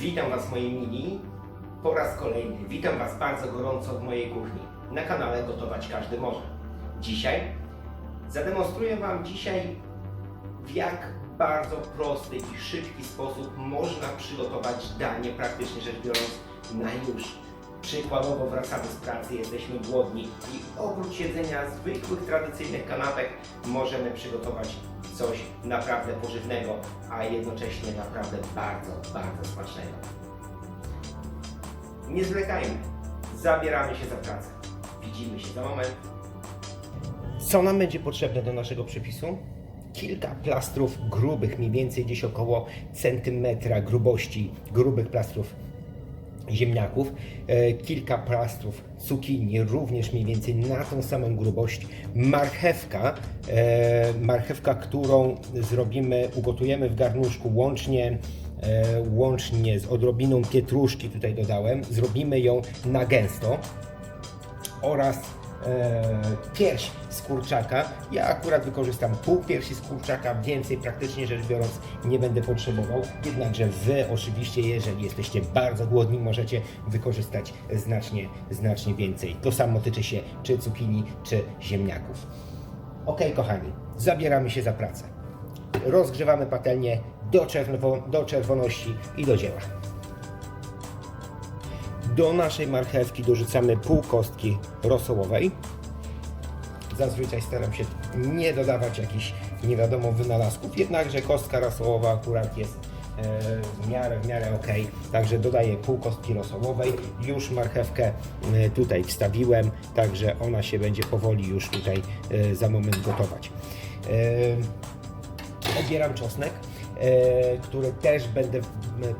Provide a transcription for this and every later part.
Witam Was moi mili po raz kolejny. Witam Was bardzo gorąco w mojej kuchni na kanale Gotować Każdy Może. Dzisiaj zademonstruję Wam dzisiaj w jak bardzo prosty i szybki sposób można przygotować danie praktycznie rzecz biorąc na już. Przykładowo wracamy z pracy, jesteśmy głodni i oprócz jedzenia zwykłych, tradycyjnych kanapek możemy przygotować coś naprawdę pożywnego, a jednocześnie naprawdę bardzo, bardzo smacznego. Nie zwlekajmy, zabieramy się za pracę. Widzimy się za moment. Co nam będzie potrzebne do naszego przepisu? Kilka plastrów grubych, mniej więcej gdzieś około centymetra grubości grubych plastrów ziemniaków, e, kilka plastrów cukinii, również mniej więcej na tą samą grubość, marchewka, e, marchewka, którą zrobimy, ugotujemy w garnuszku łącznie, e, łącznie z odrobiną pietruszki, tutaj dodałem, zrobimy ją na gęsto oraz pierś z kurczaka. Ja akurat wykorzystam pół piersi z kurczaka, więcej praktycznie rzecz biorąc nie będę potrzebował. Jednakże Wy oczywiście, jeżeli jesteście bardzo głodni, możecie wykorzystać znacznie, znacznie więcej. To samo tyczy się czy cukinii, czy ziemniaków. Ok, kochani, zabieramy się za pracę. Rozgrzewamy patelnię do, czerwo, do czerwoności i do dzieła. Do naszej marchewki dorzucamy pół kostki rosołowej. Zazwyczaj staram się nie dodawać jakichś nie wiadomo wynalazków, jednakże kostka rosołowa akurat jest e, w miarę, w miarę ok. Także dodaję pół kostki rosołowej. Już marchewkę e, tutaj wstawiłem, także ona się będzie powoli już tutaj e, za moment gotować. Obieram czosnek, który też będę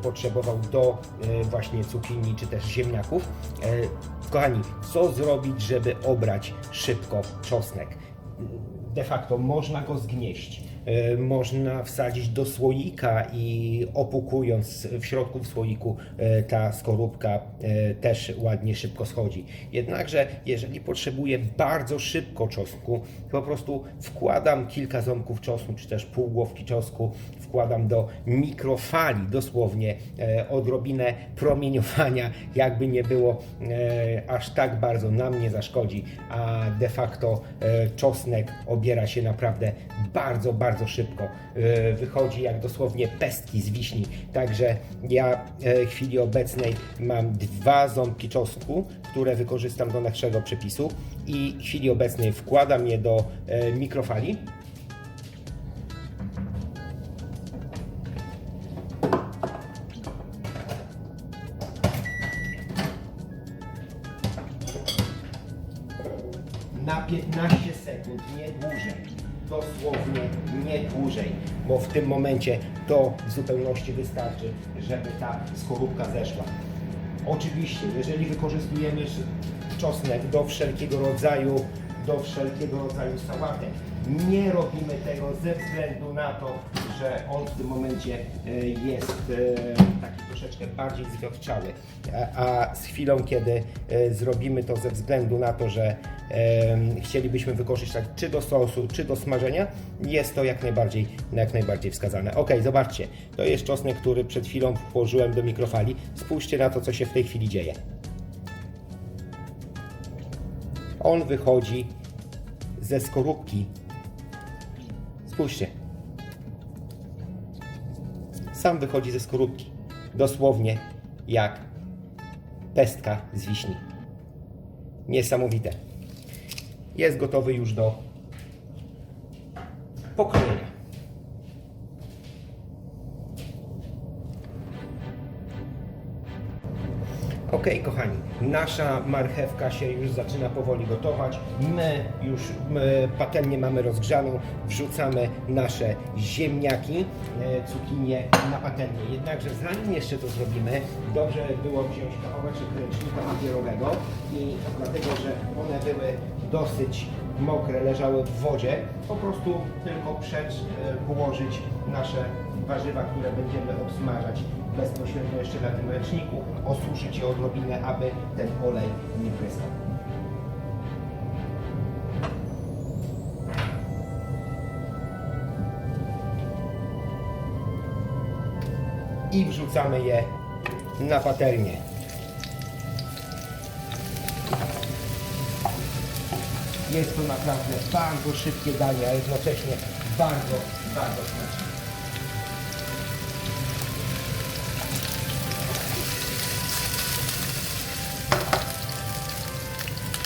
potrzebował do właśnie cukinii czy też ziemniaków. Kochani, co zrobić, żeby obrać szybko czosnek? De facto można go zgnieść. E, Można wsadzić do słoika i opłukując w środku w słoiku e, ta skorupka e, też ładnie szybko schodzi. Jednakże jeżeli potrzebuję bardzo szybko czosnku, po prostu wkładam kilka ząbków czosnku, czy też pół głowki czosnku, wkładam do mikrofali, dosłownie odrobinę promieniowania, jakby nie było aż tak bardzo nam nie zaszkodzi, a de facto czosnek obiera się naprawdę bardzo, bardzo szybko. E, wychodzi jak dosłownie pestki z wiśni, także ja e, w chwili obecnej mam dwa ząbki czosnku, które wykorzystam do naszego przepisu i w chwili obecnej wkładam je do e, mikrofali. na 15 sekund, nie dłużej. Dosłownie nie dłużej, bo w tym momencie to w zupełności wystarczy, żeby ta skorupka zeszła. Oczywiście, jeżeli wykorzystujemy czosnek do wszelkiego rodzaju, do wszelkiego rodzaju sałatek, nie robimy tego ze względu na to, że on w tym momencie e, jest e, troszeczkę bardziej zwiotczały. A, z chwilą, kiedy e, zrobimy to ze względu na to, że chcielibyśmy wykorzystać czy do sosu, czy do smażenia, jest to jak najbardziej, jak najbardziej wskazane. Ok, zobaczcie, to jest czosnek, który przed chwilą włożyłem do mikrofali. Spójrzcie na to, co się w tej chwili dzieje. On wychodzi ze skorupki. Spójrzcie. Sam wychodzi ze skorupki. Dosłownie jak pestka z wiśni. Niesamowite. Jest gotowy już do pokrojenia. Ok, kochani, nasza marchewka się już zaczyna powoli gotować. My już patelnię mamy rozgrzaną, wrzucamy nasze ziemniaki, e, cukinie na patelnię. Jednakże zanim jeszcze to zrobimy, dobrze było wziąć kawałeczek ręcznika papierowego i dlatego, że one były dosyć mokre, leżały w wodzie, po prostu tylko przed e, położyć nasze warzywa, które będziemy obsmażać bezpośrednio jeszcze na tym ręczniku, osuszyć je odrobinę, aby ten olej nie pryskał. I wrzucamy je na patelnię. Jest to naprawdę bardzo szybkie danie, a jednocześnie bardzo, bardzo smaczne.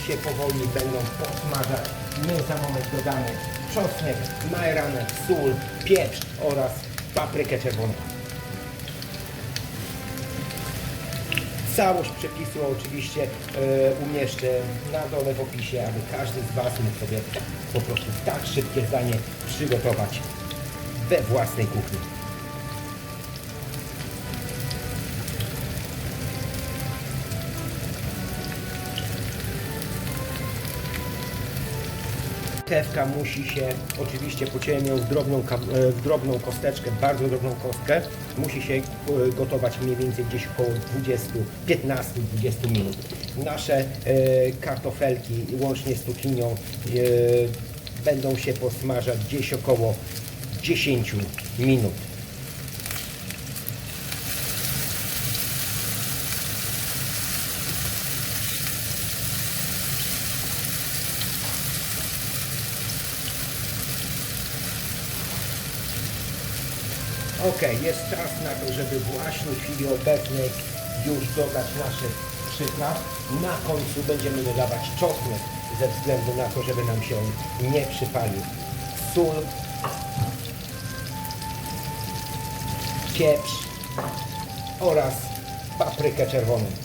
Się powoli będą posmażać. My za moment dodamy czosnek, majeranek, sól, pieprz oraz paprykę czerwoną. Całość przepisu oczywiście e, umieszczę na dole w opisie, aby każdy z Was mógł sobie po prostu tak szybkie zdanie przygotować we własnej kuchni. Kewka musi się oczywiście pociąłem ją w drobną, e, w drobną kosteczkę, bardzo drobną kostkę. Musi się e, gotować mniej więcej gdzieś około 20, 15-20 minut. Nasze e, kartofelki łącznie z cukinią będą się posmażać gdzieś około 10 minut. Ok, jest czas na to, żeby właśnie w chwili obecnej już dodać nasze przypraw. Na końcu będziemy dodawać czosnek ze względu na to, żeby nam się on nie przypalił. Sól, pieprz oraz paprykę czerwoną.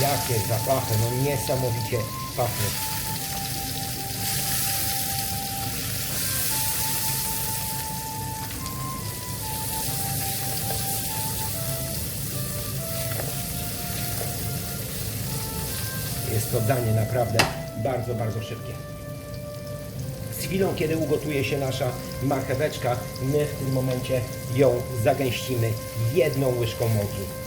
Jakie zapachy, no niesamowicie pachnie. Jest to danie naprawdę bardzo, bardzo szybkie. Z chwilą, kiedy ugotuje się nasza marcheweczka, my w tym momencie ją zagęścimy jedną łyżką mąki.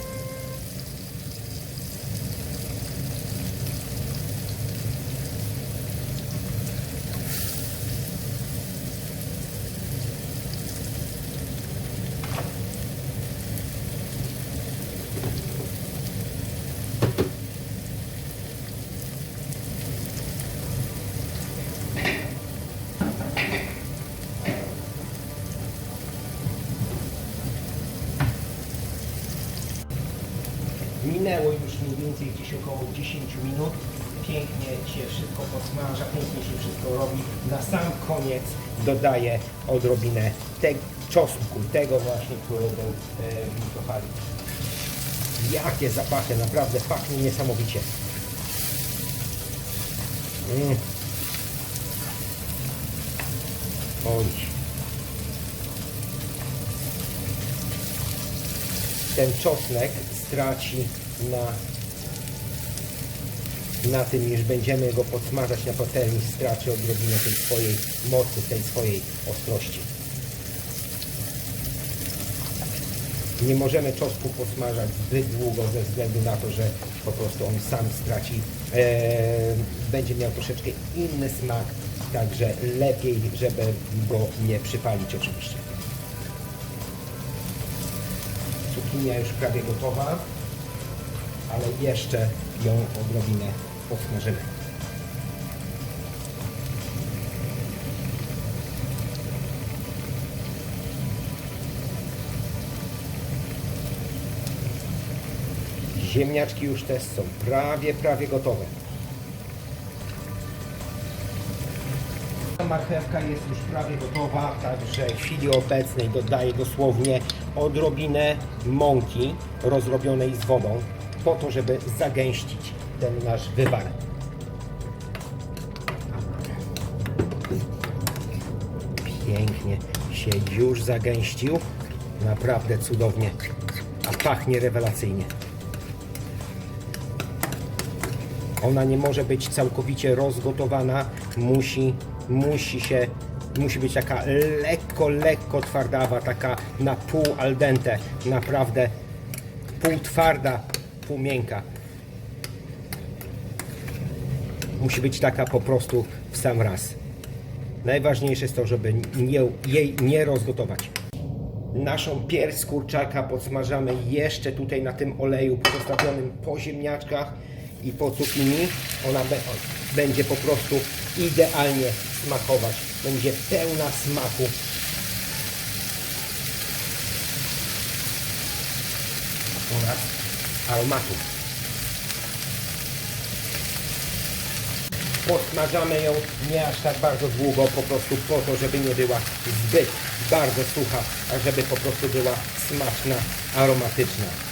Minęło już mniej więcej gdzieś około 10 minut. Pięknie się wszystko posmaża, pięknie się wszystko robi. Na sam koniec dodaję odrobinę te, czosnku, tego właśnie, który był e, w mikrofali. Jakie zapachy, naprawdę pachnie niesamowicie. Mm. Oj. ten czosnek straci na, na tym, iż będziemy go podsmażać na patelni, straci odrobinę tej swojej mocy, tej swojej ostrości. Nie możemy czosnku posmażać zbyt długo ze względu na to, że po prostu on sam straci, e, będzie miał troszeczkę inny smak, także lepiej, żeby go nie przypalić oczywiście. Cukinia już prawie gotowa, ale jeszcze ją odrobinę podsmażymy. Ziemniaczki już też są prawie, prawie gotowe. Marchewka jest już prawie gotowa, także w chwili obecnej dodaję dosłownie odrobinę mąki rozrobionej z wodą, po to, żeby zagęścić ten nasz wywar. Pięknie się już zagęścił, naprawdę cudownie, a pachnie rewelacyjnie. Ona nie może być całkowicie rozgotowana, musi, musi się, musi być taka lekko, lekko twardawa, taka na pół al dente, naprawdę pół twarda, pół musi być taka po prostu w sam raz. Najważniejsze jest to, żeby nie, jej nie rozgotować. Naszą pierś kurczaka podsmażamy jeszcze tutaj na tym oleju pozostawionym po ziemniaczkach i po cukinii. Ona be, będzie po prostu idealnie smakować. Będzie pełna smaku. oraz aromatu. Podsmażamy ją nie aż tak bardzo długo, po prostu po to, żeby nie była zbyt bardzo sucha, a żeby po prostu była smaczna, aromatyczna.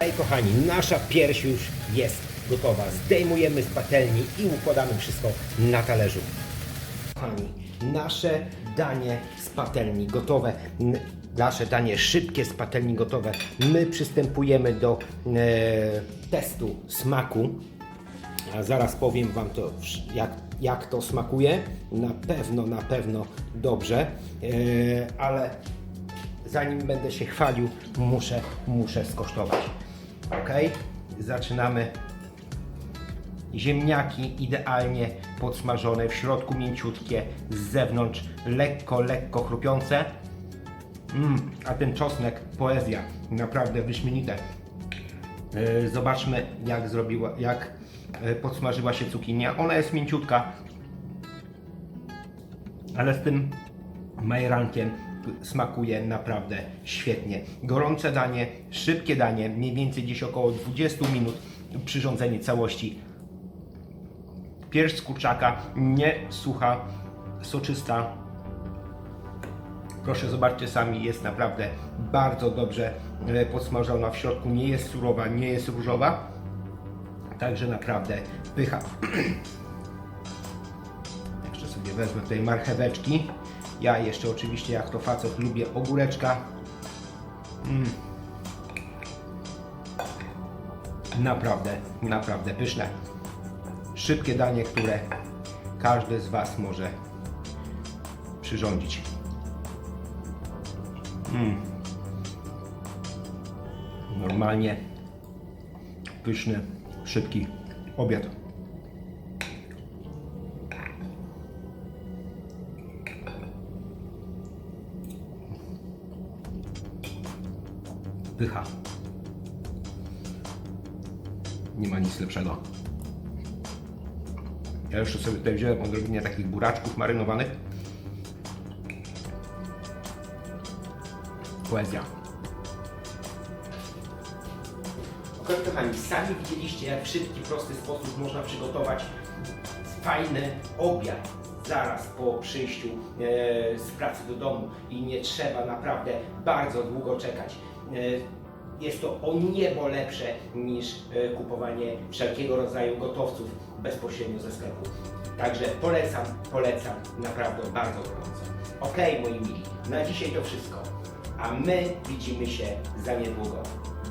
Ej kochani, nasza pierś już jest gotowa. Zdejmujemy z patelni i układamy wszystko na talerzu. Kochani, nasze danie z patelni gotowe. Nasze danie szybkie z patelni gotowe. My przystępujemy do e, testu smaku. A zaraz powiem Wam to, jak, jak to smakuje. Na pewno, na pewno dobrze. E, ale zanim będę się chwalił, muszę, muszę skosztować. Ok? Zaczynamy. Ziemniaki idealnie podsmażone, w środku mięciutkie, z zewnątrz lekko, lekko chrupiące. Mm, a ten czosnek, poezja, naprawdę wyśmienite. E, Zobaczmy, jak zrobiła, jak e, podsmażyła się cukinia. Ona jest mięciutka, ale z tym majerankiem smakuje naprawdę świetnie. Gorące danie, szybkie danie, mniej więcej gdzieś około 20 minut przyrządzenie całości. Pierś z kurczaka, nie sucha, soczysta. Proszę zobaczcie sami, jest naprawdę bardzo dobrze e, podsmażona w środku, nie jest surowa, nie jest różowa. Także naprawdę pycha. Jeszcze sobie wezmę tutaj marcheweczki. Ja jeszcze oczywiście jak to facet lubię ogóreczka. Mm. Naprawdę, naprawdę pyszne. Szybkie danie, które każdy z Was może przyrządzić. Mm. Normalnie pyszny, szybki obiad. Pycha. Nie ma nic lepszego. Ja jeszcze sobie tutaj wziąłem odrobinę takich buraczków marynowanych. Poezja. Ok, kochani, sami widzieliście, jak w szybki, prosty sposób można przygotować fajny obiad zaraz po przyjściu e, z pracy do domu i nie trzeba naprawdę bardzo długo czekać. E, jest to o niebo lepsze niż e, kupowanie wszelkiego rodzaju gotowców bezpośrednio ze sklepu. Także polecam, polecam naprawdę bardzo gorąco. Ok, moi mili, na dzisiaj to wszystko. A my widzimy się za niedługo.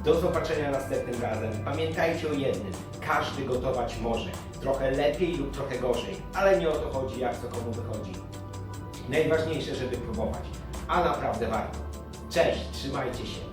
Do zobaczenia następnym razem. Pamiętajcie o jednym. Każdy gotować może. Trochę lepiej lub trochę gorzej. Ale nie o to chodzi, jak to komu wychodzi. Najważniejsze, żeby próbować. A naprawdę warto. Cześć, trzymajcie się.